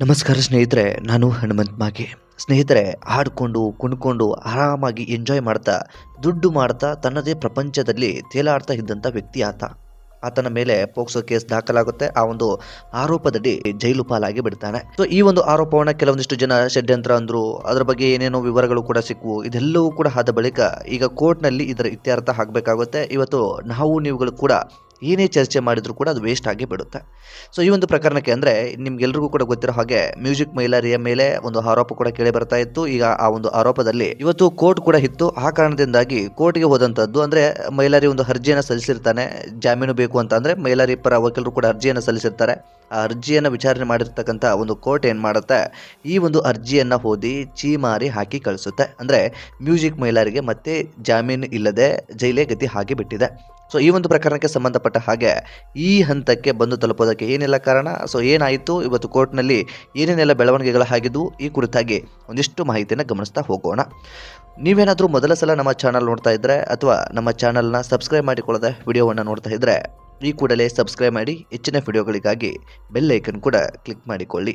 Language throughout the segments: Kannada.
ನಮಸ್ಕಾರ ಸ್ನೇಹಿತರೆ, ನಾನು ಹನುಮಂತ್ ಮಾಗೆ. ಸ್ನೇಹಿತರೆ ಹಾಡ್ಕೊಂಡು ಕುಣ್ಕೊಂಡು, ಆರಾಮಾಗಿ ಎಂಜಾಯ್ ಮಾಡ್ತಾ, ದುಡ್ಡು ಮಾಡ್ತಾ, ತನ್ನದೇ ಪ್ರಪಂಚದಲ್ಲಿ ತೇಲಾಡ್ತಾ ಇದ್ದಂಥ ವ್ಯಕ್ತಿ ಆತ. ಆತನ ಮೇಲೆ ಪೋಕ್ಸೋ ಕೇಸ್ ದಾಖಲಾಗುತ್ತೆ. ಆ ಒಂದು ಆರೋಪದಡಿ ಜೈಲು ಪಾಲಾಗಿ ಬಿಡ್ತಾನೆ. ಸೊ ಈ ಒಂದು ಆರೋಪವನ್ನ ಕೆಲವೊಂದಿಷ್ಟು ಜನ ಷಡ್ಯಂತ್ರ ಅಂದ್ರು. ಅದರ ಬಗ್ಗೆ ಏನೇನೋ ವಿವರಗಳು ಕೂಡ ಸಿಕ್ಕವು ಇದೆಲ್ಲವೂ ಕೂಡ ಆದ ಬಳಿಕ ಈಗ ಕೋರ್ಟ್ನಲ್ಲಿ ಇದರ ಇತ್ಯರ್ಥ ಆಗಬೇಕಾಗುತ್ತೆ. ಇವತ್ತು ನಾವು, ನೀವುಗಳು ಕೂಡ ಏನೇ ಚರ್ಚೆ ಮಾಡಿದರೂ ಕೂಡ ಅದು ವೇಸ್ಟ್ ಆಗಿ ಬಿಡುತ್ತೆ. ಸೊ ಈ ಒಂದು ಪ್ರಕರಣಕ್ಕೆ ಅಂದರೆ ನಿಮ್ಗೆಲ್ರಿಗೂ ಕೂಡ ಗೊತ್ತಿರೋ ಹಾಗೆ ಮ್ಯೂಸಿಕ್ ಮೈಲಾರಿಯ ಮೇಲೆ ಒಂದು ಆರೋಪ ಕೂಡ ಕೇಳಿ ಬರ್ತಾ ಇತ್ತು. ಈಗ ಆ ಒಂದು ಆರೋಪದಲ್ಲಿ ಇವತ್ತು ಕೋರ್ಟ್ ಕೂಡ ಇತ್ತು ಆ ಕಾರಣದಿಂದಾಗಿ ಕೋರ್ಟ್ಗೆ ಹೋದಂಥದ್ದು ಅಂದರೆ ಮೈಲಾರಿ ಒಂದು ಅರ್ಜಿಯನ್ನು ಸಲ್ಲಿಸಿರ್ತಾನೆ. ಜಾಮೀನು ಬೇಕು ಅಂತ ಅಂದರೆ ಮೈಲಾರಿ ಪರ ವಕೀಲರು ಕೂಡ ಅರ್ಜಿಯನ್ನು ಸಲ್ಲಿಸಿರ್ತಾರೆ. ಆ ಅರ್ಜಿಯನ್ನು ವಿಚಾರಣೆ ಮಾಡಿರ್ತಕ್ಕಂಥ ಒಂದು ಕೋರ್ಟ್ ಏನು ಮಾಡುತ್ತೆ? ಈ ಒಂದು ಅರ್ಜಿಯನ್ನು ಓದಿ ಚೀಮಾರಿ ಹಾಕಿ ಕಳಿಸುತ್ತೆ. ಅಂದರೆ ಮ್ಯೂಸಿಕ್ ಮೈಲಾರಿಗೆ ಮತ್ತೆ ಜಾಮೀನು ಇಲ್ಲದೆ ಜೈಲೇ ಗತಿ ಹಾಗೆ ಬಿಟ್ಟಿದೆ. ಸೊ ಈ ಒಂದು ಪ್ರಕರಣಕ್ಕೆ ಸಂಬಂಧಪಟ್ಟ ಹಾಗೆ ಈ ಹಂತಕ್ಕೆ ಬಂದು ತಲುಪೋದಕ್ಕೆ ಏನೆಲ್ಲ ಕಾರಣ? ಸೊ ಏನಾಯಿತು? ಇವತ್ತು ಕೋರ್ಟ್ನಲ್ಲಿ ಏನೇನೆಲ್ಲ ಬೆಳವಣಿಗೆಗಳು ಆಗಿದ್ವು ಈ ಕುರಿತಾಗಿ ಒಂದಿಷ್ಟು ಮಾಹಿತಿಯನ್ನು ಗಮನಿಸ್ತಾ ಹೋಗೋಣ. ನೀವೇನಾದರೂ ಮೊದಲ ಸಲ ನಮ್ಮ ಚಾನಲ್ ನೋಡ್ತಾ ಇದ್ದರೆ ಅಥವಾ ನಮ್ಮ ಚಾನಲ್ನ ಸಬ್ಸ್ಕ್ರೈಬ್ ಮಾಡಿಕೊಳ್ಳದೆ ವಿಡಿಯೋವನ್ನು ನೋಡ್ತಾ ಇದ್ದರೆ ಈ ಕೂಡಲೇ ಸಬ್ಸ್ಕ್ರೈಬ್ ಮಾಡಿ, ಹೆಚ್ಚಿನ ವಿಡಿಯೋಗಳಿಗಾಗಿ ಬೆಲ್ ಐಕನ್ ಕೂಡ ಕ್ಲಿಕ್ ಮಾಡಿಕೊಳ್ಳಿ.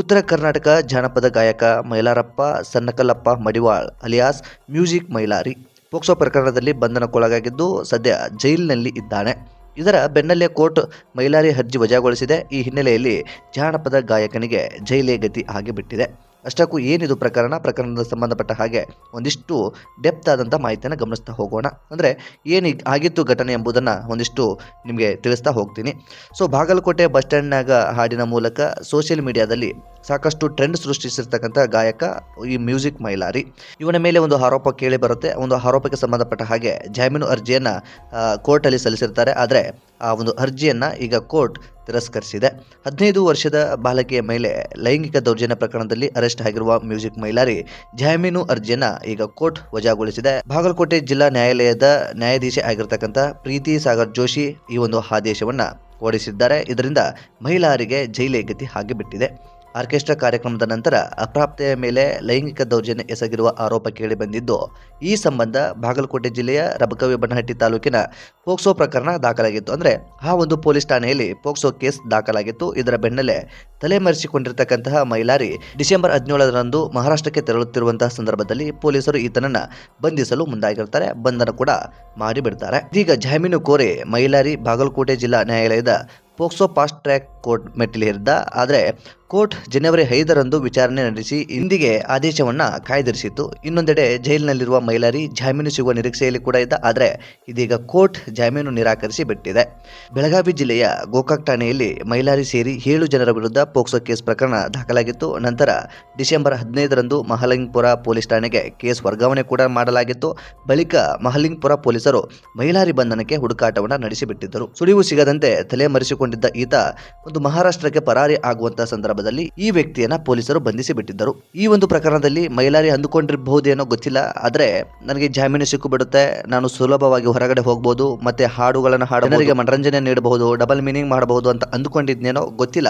ಉತ್ತರ ಕರ್ನಾಟಕ ಜಾನಪದ ಗಾಯಕ Mailarappa Sannakallappa Madival, alias, music Mailari. POCSO ಪ್ರಕರಣದಲ್ಲಿ ಬಂಧನಕ್ಕೊಳಗಾಗಿದ್ದು ಸದ್ಯ ಜೈಲಿನಲ್ಲಿ ಇದ್ದಾನೆ. ಇದರ ಬೆನ್ನಲ್ಲೇ ಕೋರ್ಟ್ ಮೈಲಾರಿ ಅರ್ಜಿ ವಜಾಗೊಳಿಸಿದೆ. ಈ ಹಿನ್ನೆಲೆಯಲ್ಲಿ ಜಾನಪದ ಗಾಯಕನಿಗೆ ಜೈಲೇ ಗತಿ ಆಗಿಬಿಟ್ಟಿದೆ. ಅಷ್ಟಕ್ಕೂ ಏನಿದು ಪ್ರಕರಣ? ಪ್ರಕರಣದ ಸಂಬಂಧಪಟ್ಟ ಹಾಗೆ ಒಂದಿಷ್ಟು ಡೆಪ್ತ್ ಆದಂಥ ಮಾಹಿತಿಯನ್ನು ಗಮನಿಸ್ತಾ ಹೋಗೋಣ. ಅಂದರೆ ಏನು ಆಗಿತ್ತು ಘಟನೆ ಎಂಬುದನ್ನು ಒಂದಿಷ್ಟು ನಿಮಗೆ ತಿಳಿಸ್ತಾ ಹೋಗ್ತೀನಿ. ಸೊ ಬಾಗಲಕೋಟೆ ಬಸ್ ಸ್ಟ್ಯಾಂಡ್ನಾಗ ಹಾಡಿನ ಮೂಲಕ ಸೋಷಿಯಲ್ ಮೀಡಿಯಾದಲ್ಲಿ ಸಾಕಷ್ಟು ಟ್ರೆಂಡ್ ಸೃಷ್ಟಿಸಿರ್ತಕ್ಕಂಥ ಗಾಯಕ ಈ ಮ್ಯೂಸಿಕ್ ಮೈಲಾರಿ. ಇವನ ಮೇಲೆ ಒಂದು ಆರೋಪ ಕೇಳಿ ಬರುತ್ತೆ. ಒಂದು ಆರೋಪಕ್ಕೆ ಸಂಬಂಧಪಟ್ಟ ಹಾಗೆ ಜಾಮೀನು ಅರ್ಜಿಯನ್ನು ಕೋರ್ಟಲ್ಲಿ ಸಲ್ಲಿಸಿರ್ತಾರೆ. ಆದರೆ ಆ ಒಂದು ಅರ್ಜಿಯನ್ನು ಈಗ ಕೋರ್ಟ್ ತಿರಸ್ಕರಿಸಿದೆ. ಹದಿನೈದು ವರ್ಷದ ಬಾಲಕಿಯ ಮೇಲೆ ಲೈಂಗಿಕ ದೌರ್ಜನ್ಯ ಪ್ರಕರಣದಲ್ಲಿ ಅರೆಸ್ಟ್ ಆಗಿರುವ ಮ್ಯೂಸಿಕ್ ಮೈಲಾರಿ ಜಾಮೀನು ಅರ್ಜಿಯನ್ನ ಈಗ ಕೋರ್ಟ್ ವಜಾಗೊಳಿಸಿದೆ. ಬಾಗಲಕೋಟೆ ಜಿಲ್ಲಾ ನ್ಯಾಯಾಲಯದ ನ್ಯಾಯಾಧೀಶ ಆಗಿರ್ತಕ್ಕಂಥ ಪ್ರೀತಿ ಸಾಗರ್ ಜೋಶಿ ಈ ಒಂದು ಆದೇಶವನ್ನ ಹೊರಡಿಸಿದ್ದಾರೆ. ಇದರಿಂದ ಮಹಿಳಾರಿಗೆ ಜೈಲೇ ಗತಿ ಆಗಿಬಿಟ್ಟಿದೆ ಆರ್ಕೆಸ್ಟ್ರಾ ಕಾರ್ಯಕ್ರಮದ ನಂತರ ಅಪ್ರಾಪ್ತೆಯ ಮೇಲೆ ಲೈಂಗಿಕ ದೌರ್ಜನ್ಯ ಎಸಗಿರುವ ಆರೋಪ ಕೇಳಿಬಂದಿದ್ದು ಈ ಸಂಬಂಧ ಬಾಗಲಕೋಟೆ ಜಿಲ್ಲೆಯ ರಬಕವಿ ಬಣ್ಣಹಟ್ಟಿ ತಾಲೂಕಿನ ಪೋಕ್ಸೋ ಪ್ರಕರಣ ದಾಖಲಾಗಿತ್ತು. ಅಂದರೆ ಆ ಒಂದು ಪೊಲೀಸ್ ಠಾಣೆಯಲ್ಲಿ ಪೋಕ್ಸೋ ಕೇಸ್ ದಾಖಲಾಗಿತ್ತು. ಇದರ ಬೆನ್ನಲ್ಲೇ ತಲೆಮರೆಸಿಕೊಂಡಿರ್ತಕ್ಕಂತಹ ಮೈಲಾರಿ ಡಿಸೆಂಬರ್ ಹದಿನೇಳರಂದು ಮಹಾರಾಷ್ಟ್ರಕ್ಕೆ ತೆರಳುತ್ತಿರುವಂತಹ ಸಂದರ್ಭದಲ್ಲಿ ಪೊಲೀಸರು ಈತನನ್ನು ಬಂಧಿಸಲು ಮುಂದಾಗಿರ್ತಾರೆ. ಬಂಧನ ಕೂಡ ಮಾಡಿಬಿಡ್ತಾರೆ. ಇದೀಗ ಜಾಮೀನು ಕೋರಿ ಮೈಲಾರಿ ಬಾಗಲಕೋಟೆ ಜಿಲ್ಲಾ ನ್ಯಾಯಾಲಯದ ಪೋಕ್ಸೋ ಫಾಸ್ಟ್ ಟ್ರ್ಯಾಕ್ ಕೋರ್ಟ್ ಮೆಟ್ಟಿಲೇರಿದ್ದ. ಆದರೆ ಕೋರ್ಟ್ ಜನವರಿ ಐದರಂದು ವಿಚಾರಣೆ ನಡೆಸಿ ಇಂದಿಗೆ ಆದೇಶವನ್ನ ಕಾಯ್ದಿರಿಸಿತ್ತು. ಇನ್ನೊಂದೆಡೆ ಜೈಲಿನಲ್ಲಿರುವ ಮೈಲಾರಿ ಜಾಮೀನು ಸಿಗುವ ನಿರೀಕ್ಷೆಯಲ್ಲಿ ಕೂಡ ಇದ್ದ. ಆದರೆ ಇದೀಗ ಕೋರ್ಟ್ ಜಾಮೀನು ನಿರಾಕರಿಸಿ ಬಿಟ್ಟಿದೆ. ಬೆಳಗಾವಿ ಜಿಲ್ಲೆಯ ಗೋಕಾಕ್ ಠಾಣೆಯಲ್ಲಿ ಮೈಲಾರಿ ಸೇರಿ ಏಳು ಜನರ ವಿರುದ್ಧ ಪೋಕ್ಸೋ ಕೇಸ್ ಪ್ರಕರಣ ದಾಖಲಾಗಿತ್ತು. ನಂತರ ಡಿಸೆಂಬರ್ ಹದಿನೈದರಂದು ಮಹಲಿಂಗ್ಪುರ ಪೊಲೀಸ್ ಠಾಣೆಗೆ ಕೇಸ್ ವರ್ಗಾವಣೆ ಕೂಡ ಮಾಡಲಾಗಿತ್ತು. ಬಳಿಕ ಮಹಲಿಂಗ್ಪುರ ಪೊಲೀಸರು ಮೈಲಾರಿ ಬಂಧನಕ್ಕೆ ಹುಡುಕಾಟವನ್ನು ನಡೆಸಿಬಿಟ್ಟಿದ್ದರು. ಸುಳಿವು ಸಿಗದಂತೆ ತಲೆಮರೆಸಿಕೊಂಡಿದ್ದ ಈತ ಒಂದು ಮಹಾರಾಷ್ಟ್ರಕ್ಕೆ ಪರಾರಿ ಆಗುವಂತಹ ಸಂದರ್ಭದಲ್ಲಿ ಈ ವ್ಯಕ್ತಿಯನ್ನ ಪೊಲೀಸರು ಬಂಧಿಸಿಬಿಟ್ಟಿದ್ದರು. ಈ ಒಂದು ಪ್ರಕರಣದಲ್ಲಿ ಮೈಲಾರಿ ಅಂದುಕೊಂಡಿರಬಹುದೇನೋ ಗೊತ್ತಿಲ್ಲ. ಆದರೆ ನನಗೆ ಜಾಮೀನು ಸಿಕ್ಕು ಬಿಡುತ್ತೆ ನಾನು ಸುಲಭವಾಗಿ ಹೊರಗಡೆ ಹೋಗಬಹುದು ಮತ್ತೆ ಹಾಡುಗಳನ್ನು ಹಾಡು ಜನರಿಗೆ ಮನರಂಜನೆ ನೀಡಬಹುದು. ಡಬಲ್ ಮೀನಿಂಗ್ ಮಾಡಬಹುದು ಅಂತ ಅಂದುಕೊಂಡಿದ್ನೇನೋ ಗೊತ್ತಿಲ್ಲ.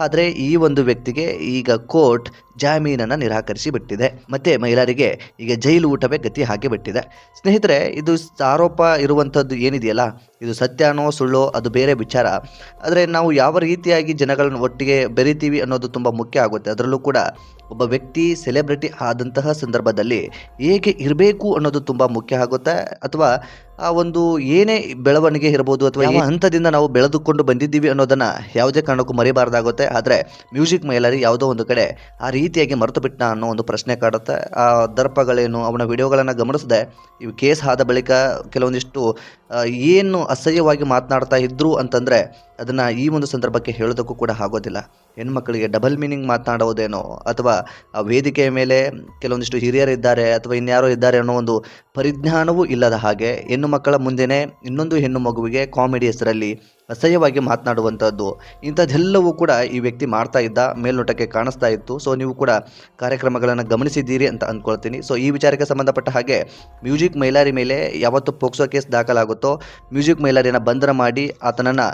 ಆದ್ರೆ ಈ ಒಂದು ವ್ಯಕ್ತಿಗೆ ಈಗ ಕೋರ್ಟ್ ಜಾಮೀನನ್ನು ನಿರಾಕರಿಸಿ ಬಿಟ್ಟಿದೆ ಮತ್ತೆ ಮಹಿಳೆಯರಿಗೆ ಈಗ ಜೈಲು ಊಟವೇ ಗತಿ ಹಾಕಿ ಬಿಟ್ಟಿದೆ ಸ್ನೇಹಿತರೆ, ಇದು ಆರೋಪ ಇರುವಂಥದ್ದು ಏನಿದೆಯಲ್ಲ ಇದು ಸತ್ಯನೋ ಸುಳ್ಳೋ ಅದು ಬೇರೆ ವಿಚಾರ. ಆದರೆ ನಾವು ಯಾವ ರೀತಿಯಾಗಿ ಜನಗಳನ್ನು ಒಟ್ಟಿಗೆ ಬೆರಿತೀವಿ ಅನ್ನೋದು ತುಂಬ ಮುಖ್ಯ ಆಗುತ್ತೆ. ಅದರಲ್ಲೂ ಕೂಡ ಒಬ್ಬ ವ್ಯಕ್ತಿ ಸೆಲೆಬ್ರಿಟಿ ಆದಂತಹ ಸಂದರ್ಭದಲ್ಲಿ ಹೇಗೆ ಇರಬೇಕು ಅನ್ನೋದು ತುಂಬ ಮುಖ್ಯ ಆಗುತ್ತೆ. ಅಥವಾ ಆ ಒಂದು ಏನೇ ಬೆಳವಣಿಗೆ ಇರ್ಬೋದು ಅಥವಾ ಯಾವ ಹಂತದಿಂದ ನಾವು ಬೆಳೆದುಕೊಂಡು ಬಂದಿದ್ದೀವಿ ಅನ್ನೋದನ್ನು ಯಾವುದೇ ಕಾರಣಕ್ಕೂ ಮರಿಬಾರ್ದಾಗುತ್ತೆ. ಆದರೆ ಮ್ಯೂಸಿಕ್ ಮೈಲಾರಿ ಯಾವುದೋ ಒಂದು ಕಡೆ ಆ ರೀತಿಯಾಗಿ ಮರೆತು ಬಿಟ್ಟನ ಅನ್ನೋ ಒಂದು ಪ್ರಶ್ನೆ ಕಾಡುತ್ತೆ. ಆ ದರ್ಪಗಳೇನು ಅವನ ವಿಡಿಯೋಗಳನ್ನು ಗಮನಿಸದೆ ಇವು ಕೇಸ್ ಆದ ಬಳಿಕ ಕೆಲವೊಂದಿಷ್ಟು ಏನು ಅಸಹ್ಯವಾಗಿ ಮಾತನಾಡ್ತಾ ಇದ್ದರು ಅಂತಂದರೆ ಅದನ್ನು ಈ ಒಂದು ಸಂದರ್ಭಕ್ಕೆ ಹೇಳೋದಕ್ಕೂ ಕೂಡ ಆಗೋದಿಲ್ಲ. ಹೆಣ್ಮಕ್ಳಿಗೆ ಡಬಲ್ ಮೀನಿಂಗ್ ಮಾತನಾಡೋದೇನೋ ಅಥವಾ ಆ ವೇದಿಕೆಯ ಮೇಲೆ ಕೆಲವೊಂದಿಷ್ಟು ಹಿರಿಯರಿದ್ದಾರೆ ಅಥವಾ ಇನ್ಯಾರೋ ಇದ್ದಾರೆ ಅನ್ನೋ ಒಂದು ಪರಿಜ್ಞಾನವೂ ಇಲ್ಲದ ಹಾಗೆ ಹೆಣ್ಣು ಮಕ್ಕಳ ಮುಂದೆನೇ ಇನ್ನೊಂದು ಹೆಣ್ಣು ಮಗುವಿಗೆ ಕಾಮಿಡಿ ಹೆಸರಲ್ಲಿ ಅಸಹ್ಯವಾಗಿ ಮಾತನಾಡುವಂಥದ್ದು. ಇಂಥದ್ದೆಲ್ಲವೂ ಕೂಡ ಈ ವ್ಯಕ್ತಿ ಮಾಡ್ತಾ ಇದ್ದ, ಮೇಲ್ನೋಟಕ್ಕೆ ಕಾಣಿಸ್ತಾ ಇತ್ತು. ಸೊ ನೀವು ಕೂಡ ಕಾರ್ಯಕ್ರಮಗಳನ್ನು ಗಮನಿಸಿದ್ದೀರಿ ಅಂತ ಅಂದ್ಕೊಳ್ತೀನಿ. ಸೊ ಈ ವಿಚಾರಕ್ಕೆ ಸಂಬಂಧಪಟ್ಟ ಹಾಗೆ ಮ್ಯೂಸಿಕ್ ಮೈಲಾರಿ ಮೇಲೆ ಯಾವತ್ತು ಪೋಕ್ಸೋ ಕೇಸ್ ದಾಖಲಾಗುತ್ತೋ, ಮ್ಯೂಸಿಕ್ ಮೈಲಾರಿಯನ್ನು ಬಂಧನ ಮಾಡಿ ಆತನನ್ನು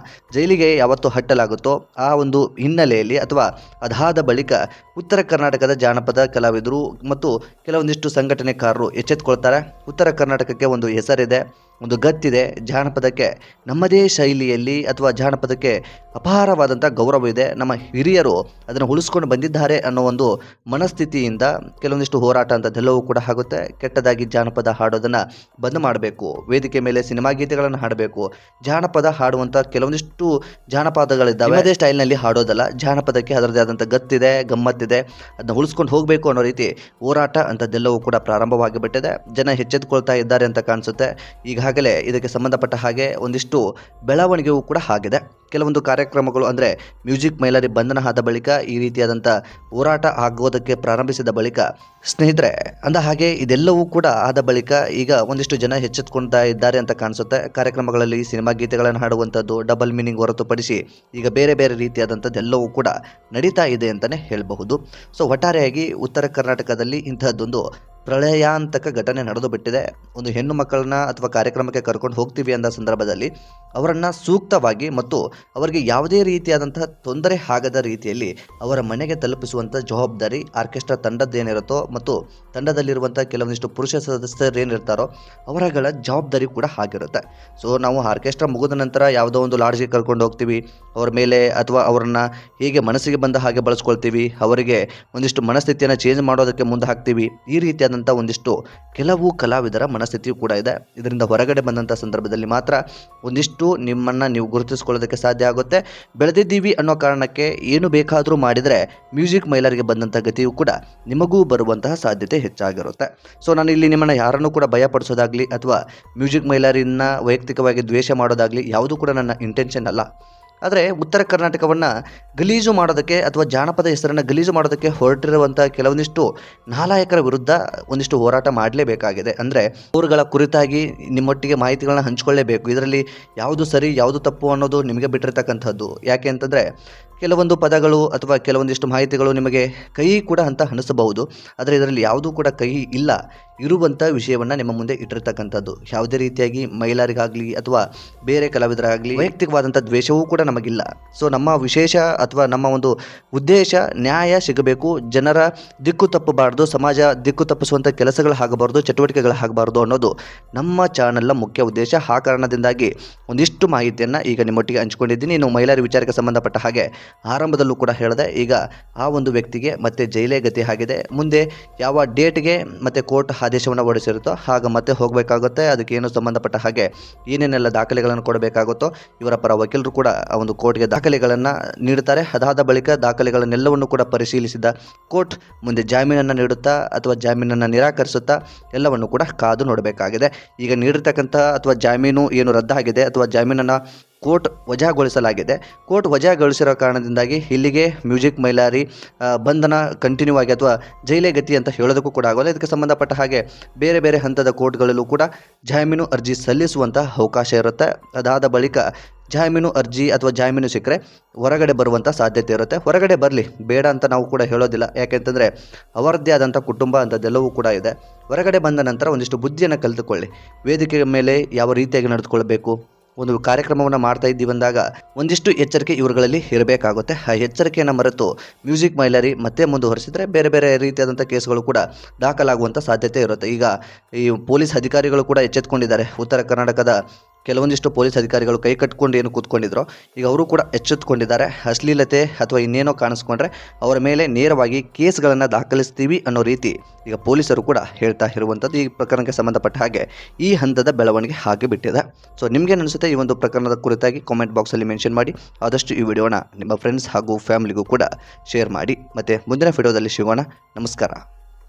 ಜೈಲಿಗೆ ಯಾವತ್ತು ಹಟ್ಟಲಾಗುತ್ತೋ ಆ ಒಂದು ಹಿನ್ನೆಲೆಯಲ್ಲಿ ಅಥವಾ ಅದಾದ ಬಳಿಕ ಉತ್ತರ ಕರ್ನಾಟಕದ ಜಾನಪದ ಕಲಾವಿದರು ಮತ್ತು ಕೆಲವೊಂದಿಷ್ಟು ಸಂಘಟನೆಕಾರರು ಎಚ್ಚೆತ್ಕೊಳ್ತಾರೆ. ಉತ್ತರ ಕರ್ನಾಟಕಕ್ಕೆ ಒಂದು ಹೆಸರಿದೆ. ಒಂದು ಗತ್ತಿದೆ. ಜಾನಪದಕ್ಕೆ ನಮ್ಮದೇ ಶೈಲಿಯಲ್ಲಿ ಅಥವಾ ಜಾನಪದಕ್ಕೆ ಅಪಾರವಾದಂಥ ಗೌರವ ಇದೆ. ನಮ್ಮ ಹಿರಿಯರು ಅದನ್ನು ಉಳಿಸ್ಕೊಂಡು ಬಂದಿದ್ದಾರೆ ಅನ್ನೋ ಒಂದು ಮನಸ್ಥಿತಿಯಿಂದ ಕೆಲವೊಂದಿಷ್ಟು ಹೋರಾಟ ಅಂಥದ್ದೆಲ್ಲವೂ ಕೂಡ ಆಗುತ್ತೆ. ಕೆಟ್ಟದಾಗಿ ಜಾನಪದ ಹಾಡೋದನ್ನು ಬಂದ್ ಮಾಡಬೇಕು. ವೇದಿಕೆ ಮೇಲೆ ಸಿನಿಮಾ ಗೀತೆಗಳನ್ನು ಹಾಡಬೇಕು. ಜಾನಪದ ಹಾಡುವಂಥ ಕೆಲವೊಂದಿಷ್ಟು ಜಾನಪದಗಳಿದ್ದಾವೆ. ಅದೇ ಸ್ಟೈಲ್ನಲ್ಲಿ ಹಾಡೋದಲ್ಲ. ಜಾನಪದಕ್ಕೆ ಅದರದೇ ಆದಂಥ ಗತ್ತಿದೆ, ಗಮ್ಮತ್ತಿದೆ. ಅದನ್ನ ಉಳಿಸ್ಕೊಂಡು ಹೋಗಬೇಕು ಅನ್ನೋ ರೀತಿ ಹೋರಾಟ ಅಂಥದ್ದೆಲ್ಲವೂ ಕೂಡ ಪ್ರಾರಂಭವಾಗಿ ಬಿಟ್ಟಿದೆ ಜನ ಎಚ್ಚೆತ್ಕೊಳ್ತಾ ಇದ್ದಾರೆ ಅಂತ ಕಾಣಿಸುತ್ತೆ. ಈಗಾಗಲೇ ಇದಕ್ಕೆ ಸಂಬಂಧಪಟ್ಟ ಹಾಗೆ ಒಂದಿಷ್ಟು ಬೆಳವಣಿಗೆಯೂ ಕೂಡ ಆಗಿದೆ. ಕೆಲವೊಂದು ಕಾರ್ಯಕ್ರಮಗಳು ಅಂದರೆ ಮ್ಯೂಸಿಕ್ ಮೈಲರಿ ಬಂಧನ ಆದ ಬಳಿಕ ಈ ರೀತಿಯಾದಂಥ ಹೋರಾಟ ಆಗೋದಕ್ಕೆ ಪ್ರಾರಂಭಿಸಿದ ಬಳಿಕ ಸ್ನೇಹಿತರೆ, ಅಂದ ಹಾಗೆ ಇದೆಲ್ಲವೂ ಕೂಡ ಆದ ಬಳಿಕ ಈಗ ಒಂದಿಷ್ಟು ಜನ ಎಚ್ಚೆತ್ಕೊಳ್ತಾ ಇದ್ದಾರೆ ಅಂತ ಕಾಣಿಸುತ್ತೆ. ಕಾರ್ಯಕ್ರಮಗಳಲ್ಲಿ ಸಿನಿಮಾ ಗೀತೆಗಳನ್ನು ಹಾಡುವಂಥದ್ದು, ಡಬಲ್ ಮೀನಿಂಗ್ ಹೊರತುಪಡಿಸಿ ಈಗ ಬೇರೆ ಬೇರೆ ರೀತಿಯಾದಂಥದ್ದೆಲ್ಲವೂ ಕೂಡ ನಡೀತಾ ಇದೆ ಅಂತಲೇ ಹೇಳಬಹುದು. ಸೊ, ಒಟ್ಟಾರೆಯಾಗಿ ಉತ್ತರ ಕರ್ನಾಟಕದಲ್ಲಿ ಇಂತಹದ್ದೊಂದು ಪ್ರಳಯಾಂತಕ ಘಟನೆ ನಡೆದು ಬಿಟ್ಟಿದೆ ಒಂದು ಹೆಣ್ಣು ಮಕ್ಕಳನ್ನ ಅಥವಾ ಕಾರ್ಯಕ್ರಮಕ್ಕೆ ಕರ್ಕೊಂಡು ಹೋಗ್ತೀವಿ ಅಂದ ಸಂದರ್ಭದಲ್ಲಿ ಅವರನ್ನು ಸೂಕ್ತವಾಗಿ ಮತ್ತು ಅವರಿಗೆ ಯಾವುದೇ ರೀತಿಯಾದಂತಹ ತೊಂದರೆ ಆಗದ ರೀತಿಯಲ್ಲಿ ಅವರ ಮನೆಗೆ ತಲುಪಿಸುವಂಥ ಜವಾಬ್ದಾರಿ ಆರ್ಕೆಸ್ಟ್ರಾ ತಂಡದ್ದೇನಿರುತ್ತೋ ಮತ್ತು ತಂಡದಲ್ಲಿರುವಂಥ ಕೆಲವೊಂದಿಷ್ಟು ಪುರುಷ ಸದಸ್ಯರು ಏನಿರ್ತಾರೋ ಅವರಗಳ ಜವಾಬ್ದಾರಿ ಕೂಡ ಆಗಿರುತ್ತೆ ಸೊ ನಾವು ಆರ್ಕೆಸ್ಟ್ರಾ ಮುಗಿದ ನಂತರ ಯಾವುದೋ ಒಂದು ಲಾಡ್ಜ್ಗೆ ಕರ್ಕೊಂಡು ಹೋಗ್ತೀವಿ. ಅವ್ರ ಮೇಲೆ ಅಥವಾ ಅವರನ್ನ ಹೇಗೆ ಮನಸ್ಸಿಗೆ ಬಂದ ಹಾಗೆ ಬಳಸ್ಕೊಳ್ತೀವಿ. ಅವರಿಗೆ ಒಂದಿಷ್ಟು ಮನಸ್ಥಿತಿಯನ್ನು ಚೇಂಜ್ ಮಾಡೋದಕ್ಕೆ ಮುಂದೆ ಹಾಕ್ತೀವಿ ಈ ರೀತಿಯಾದಂಥ ಒಂದಿಷ್ಟು ಕೆಲವು ಕಲಾವಿದರ ಮನಸ್ಥಿತಿಯೂ ಕೂಡ ಇದೆ. ಇದರಿಂದ ಹೊರಗಡೆ ಬಂದಂಥ ಸಂದರ್ಭದಲ್ಲಿ ಮಾತ್ರ ಒಂದಿಷ್ಟು ನಿಮ್ಮನ್ನು ನೀವು ಗುರುತಿಸ್ಕೊಳ್ಳೋದಕ್ಕೆ ಸಾಧ್ಯ ಆಗುತ್ತೆ. ಬೆಳೆದಿದ್ದೀವಿ ಅನ್ನೋ ಕಾರಣಕ್ಕೆ ಏನು ಬೇಕಾದರೂ ಮಾಡಿದರೆ ಮ್ಯೂಸಿಕ್ ಮೈಲರ್ಗೆ ಬಂದಂಥ ಗತಿಯೂ ಕೂಡ ನಿಮಗೂ ಬರುವಂತಹ ಸಾಧ್ಯತೆ ಹೆಚ್ಚಾಗಿರುತ್ತೆ. ಸೊ ನಾನು ಇಲ್ಲಿ ನಿಮ್ಮನ್ನು ಯಾರನ್ನೂ ಕೂಡ ಭಯಪಡಿಸೋದಾಗಲಿ ಅಥವಾ ಮ್ಯೂಸಿಕ್ ಮೈಲರಿನ ವೈಯಕ್ತಿಕವಾಗಿ ದ್ವೇಷ ಮಾಡೋದಾಗಲಿ ಯಾವುದೂ ಕೂಡ ನನ್ನ ಇಂಟೆನ್ಷನ್ ಅಲ್ಲ. ಆದರೆ ಉತ್ತರ ಕರ್ನಾಟಕವನ್ನು ಗಲೀಜು ಮಾಡೋದಕ್ಕೆ ಅಥವಾ ಜಾನಪದ ಹೆಸರನ್ನು ಗಲೀಜು ಮಾಡೋದಕ್ಕೆ ಹೊರಟಿರುವಂಥ ಕೆಲವೊಂದಿಷ್ಟು ನಾಲಾಯಕರ ವಿರುದ್ಧ ಒಂದಿಷ್ಟು ಹೋರಾಟ ಮಾಡಲೇಬೇಕಾಗಿದೆ. ಅಂದರೆ ಅವರುಗಳ ಕುರಿತಾಗಿ ನಿಮ್ಮೊಟ್ಟಿಗೆ ಮಾಹಿತಿಗಳನ್ನ ಹಂಚಿಕೊಳ್ಳೇಬೇಕು. ಇದರಲ್ಲಿ ಯಾವುದು ಸರಿ, ಯಾವುದು ತಪ್ಪು ಅನ್ನೋದು ನಿಮಗೆ ಬಿಟ್ಟಿರ್ತಕ್ಕಂಥದ್ದು. ಯಾಕೆ ಅಂತಂದರೆ ಕೆಲವೊಂದು ಪದಗಳು ಅಥವಾ ಕೆಲವೊಂದಿಷ್ಟು ಮಾಹಿತಿಗಳು ನಿಮಗೆ ಕೈ ಕೂಡ ಅಂತ ಅನಿಸಬಹುದು. ಆದರೆ ಇದರಲ್ಲಿ ಯಾವುದೂ ಕೂಡ ಕೈ ಇಲ್ಲ. ಇರುವಂಥ ವಿಷಯವನ್ನು ನಿಮ್ಮ ಮುಂದೆ ಇಟ್ಟಿರ್ತಕ್ಕಂಥದ್ದು. ಯಾವುದೇ ರೀತಿಯಾಗಿ ಮಹಿಳೆಯರಿಗಾಗಲಿ ಅಥವಾ ಬೇರೆ ಕಲಾವಿದರಾಗಲಿ ವೈಯಕ್ತಿಕವಾದಂಥ ದ್ವೇಷವೂ ಕೂಡ ನಮಗಿಲ್ಲ. ಸೊ ನಮ್ಮ ವಿಶೇಷ ಅಥವಾ ನಮ್ಮ ಒಂದು ಉದ್ದೇಶ ನ್ಯಾಯ ಸಿಗಬೇಕು. ಜನರ ದಿಕ್ಕು ತಪ್ಪಬಾರ್ದು, ಸಮಾಜ ದಿಕ್ಕು ತಪ್ಪಿಸುವಂಥ ಕೆಲಸಗಳು ಆಗಬಾರ್ದು, ಚಟುವಟಿಕೆಗಳು ಆಗಬಾರ್ದು ಅನ್ನೋದು ನಮ್ಮ ಚಾನಲ್ನ ಮುಖ್ಯ ಉದ್ದೇಶ. ಆ ಕಾರಣದಿಂದಾಗಿ ಒಂದಿಷ್ಟು ಮಾಹಿತಿಯನ್ನು ಈಗ ನಿಮ್ಮೊಟ್ಟಿಗೆ ಹಂಚ್ಕೊಂಡಿದ್ದೀನಿ. ಇನ್ನು ಮಹಿಳೆಯರ ವಿಚಾರಕ್ಕೆ ಸಂಬಂಧಪಟ್ಟ ಹಾಗೆ ಆರಂಭದಲ್ಲೂ ಕೂಡ ಹೇಳಿದೆ, ಈಗ ಆ ಒಂದು ವ್ಯಕ್ತಿಗೆ ಮತ್ತೆ ಜೈಲೇ ಗತಿ ಆಗಿದೆ. ಮುಂದೆ ಯಾವ ಡೇಟ್ಗೆ ಮತ್ತೆ ಕೋರ್ಟ್ ಆದೇಶವನ್ನು ಹೊರಡಿಸಿರುತ್ತೋ ಆಗ ಮತ್ತೆ ಹೋಗಬೇಕಾಗುತ್ತೆ. ಅದಕ್ಕೆ ಏನು ಸಂಬಂಧಪಟ್ಟ ಹಾಗೆ ಏನೇನೆಲ್ಲ ದಾಖಲೆಗಳನ್ನು ಕೊಡಬೇಕಾಗುತ್ತೋ ಇವರ ಪರ ವಕೀಲರು ಕೂಡ ಆ ಒಂದು ಕೋರ್ಟ್ಗೆ ದಾಖಲೆಗಳನ್ನು ನೀಡುತ್ತಾರೆ. ಅದಾದ ಬಳಿಕ ದಾಖಲೆಗಳನ್ನೆಲ್ಲವನ್ನು ಕೂಡ ಪರಿಶೀಲಿಸಿದ ಕೋರ್ಟ್ ಮುಂದೆ ಜಾಮೀನನ್ನು ನೀಡುತ್ತಾ ಅಥವಾ ಜಾಮೀನನ್ನು ನಿರಾಕರಿಸುತ್ತಾ ಎಲ್ಲವನ್ನು ಕೂಡ ಕಾದು ನೋಡಬೇಕಾಗಿದೆ. ಈಗ ನೀಡಿರ್ತಕ್ಕಂಥ ಅಥವಾ ಜಾಮೀನು ಏನು ರದ್ದಾಗಿದೆ ಅಥವಾ ಜಾಮೀನನ್ನು ಕೋರ್ಟ್ ವಜಾಗೊಳಿಸಲಾಗಿದೆ. ಕೋರ್ಟ್ ವಜಾಗೊಳಿಸಿರೋ ಕಾರಣದಿಂದಾಗಿ ಇಲ್ಲಿಗೆ ಮ್ಯೂಸಿಕ್ ಮೈಲಾರಿ ಬಂಧನ ಕಂಟಿನ್ಯೂ ಆಗಿ ಅಥವಾ ಜೈಲೇ ಗತಿ ಅಂತ ಹೇಳೋದಕ್ಕೂ ಕೂಡ ಆಗೋಲ್ಲ. ಇದಕ್ಕೆ ಸಂಬಂಧಪಟ್ಟ ಹಾಗೆ ಬೇರೆ ಬೇರೆ ಹಂತದ ಕೋರ್ಟ್ಗಳಲ್ಲೂ ಕೂಡ ಜಾಮೀನು ಅರ್ಜಿ ಸಲ್ಲಿಸುವಂಥ ಅವಕಾಶ ಇರುತ್ತೆ. ಅದಾದ ಬಳಿಕ ಜಾಮೀನು ಅರ್ಜಿ ಅಥವಾ ಜಾಮೀನು ಸಿಕ್ಕರೆ ಹೊರಗಡೆ ಬರುವಂಥ ಸಾಧ್ಯತೆ ಇರುತ್ತೆ. ಹೊರಗಡೆ ಬರಲಿ, ಬೇಡ ಅಂತ ನಾವು ಕೂಡ ಹೇಳೋದಿಲ್ಲ. ಯಾಕೆಂತಂದರೆ ಅವರದ್ದೇ ಆದಂಥ ಕುಟುಂಬ ಅಂಥದ್ದೆಲ್ಲವೂ ಕೂಡ ಇದೆ. ಹೊರಗಡೆ ಬಂದ ನಂತರ ಒಂದಿಷ್ಟು ಬುದ್ಧಿಯನ್ನು ಕಲಿತುಕೊಳ್ಳಿ. ವೇದಿಕೆಯ ಮೇಲೆ ಯಾವ ರೀತಿಯಾಗಿ ನಡೆದುಕೊಳ್ಬೇಕು? ಒಂದು ಕಾರ್ಯಕ್ರಮವನ್ನು ಮಾಡ್ತಾ ಇದ್ದೀವಿ ಅಂದಾಗ ಒಂದಿಷ್ಟು ಎಚ್ಚರಿಕೆ ಇವರುಗಳಲ್ಲಿ ಇರಬೇಕಾಗುತ್ತೆ. ಆ ಎಚ್ಚರಿಕೆಯನ್ನು ಮರೆತು ಮ್ಯೂಸಿಕ್ ಮೈಲರಿ ಮತ್ತೆ ಮುಂದುವರಿಸಿದರೆ ಬೇರೆ ಬೇರೆ ರೀತಿಯಾದಂಥ ಕೇಸ್ಗಳು ಕೂಡ ದಾಖಲಾಗುವಂಥ ಸಾಧ್ಯತೆ ಇರುತ್ತೆ. ಈಗ ಈ ಪೊಲೀಸ್ ಅಧಿಕಾರಿಗಳು ಕೂಡ ಎಚ್ಚೆತ್ಕೊಂಡಿದ್ದಾರೆ. ಉತ್ತರ ಕರ್ನಾಟಕದ ಕೆಲವೊಂದಿಷ್ಟು ಪೊಲೀಸ್ ಅಧಿಕಾರಿಗಳು ಕೈ ಕಟ್ಕೊಂಡು ಏನು ಕೂತ್ಕೊಂಡಿದ್ರು, ಈಗ ಅವರು ಕೂಡ ಎಚ್ಚೆತ್ತುಕೊಂಡಿದ್ದಾರೆ ಅಶ್ಲೀಲತೆ ಅಥವಾ ಇನ್ನೇನೋ ಕಾಣಿಸ್ಕೊಂಡ್ರೆ ಅವರ ಮೇಲೆ ನೇರವಾಗಿ ಕೇಸ್ಗಳನ್ನು ದಾಖಲಿಸ್ತೀವಿ ಅನ್ನೋ ರೀತಿ ಈಗ ಪೊಲೀಸರು ಕೂಡ ಹೇಳ್ತಾ ಇರುವಂಥದ್ದು ಈ ಪ್ರಕರಣಕ್ಕೆ ಸಂಬಂಧಪಟ್ಟ ಹಾಗೆ ಈ ಹಂತದ ಬೆಳವಣಿಗೆ ಹಾಗೆ ಬಿಟ್ಟಿದೆ. ಸೊ ನಿಮಗೆ ಅನಿಸುತ್ತೆ ಈ ಒಂದು ಪ್ರಕರಣದ ಕುರಿತಾಗಿ ಕಾಮೆಂಟ್ ಬಾಕ್ಸಲ್ಲಿ ಮೆನ್ಷನ್ ಮಾಡಿ, ಆದಷ್ಟು ಈ ವಿಡಿಯೋನ ನಿಮ್ಮ ಫ್ರೆಂಡ್ಸ್ ಹಾಗೂ ಫ್ಯಾಮಿಲಿಗೂ ಕೂಡ ಶೇರ್ ಮಾಡಿ. ಮತ್ತು ಮುಂದಿನ ವಿಡಿಯೋದಲ್ಲಿ ಸಿಗೋಣ. ನಮಸ್ಕಾರ.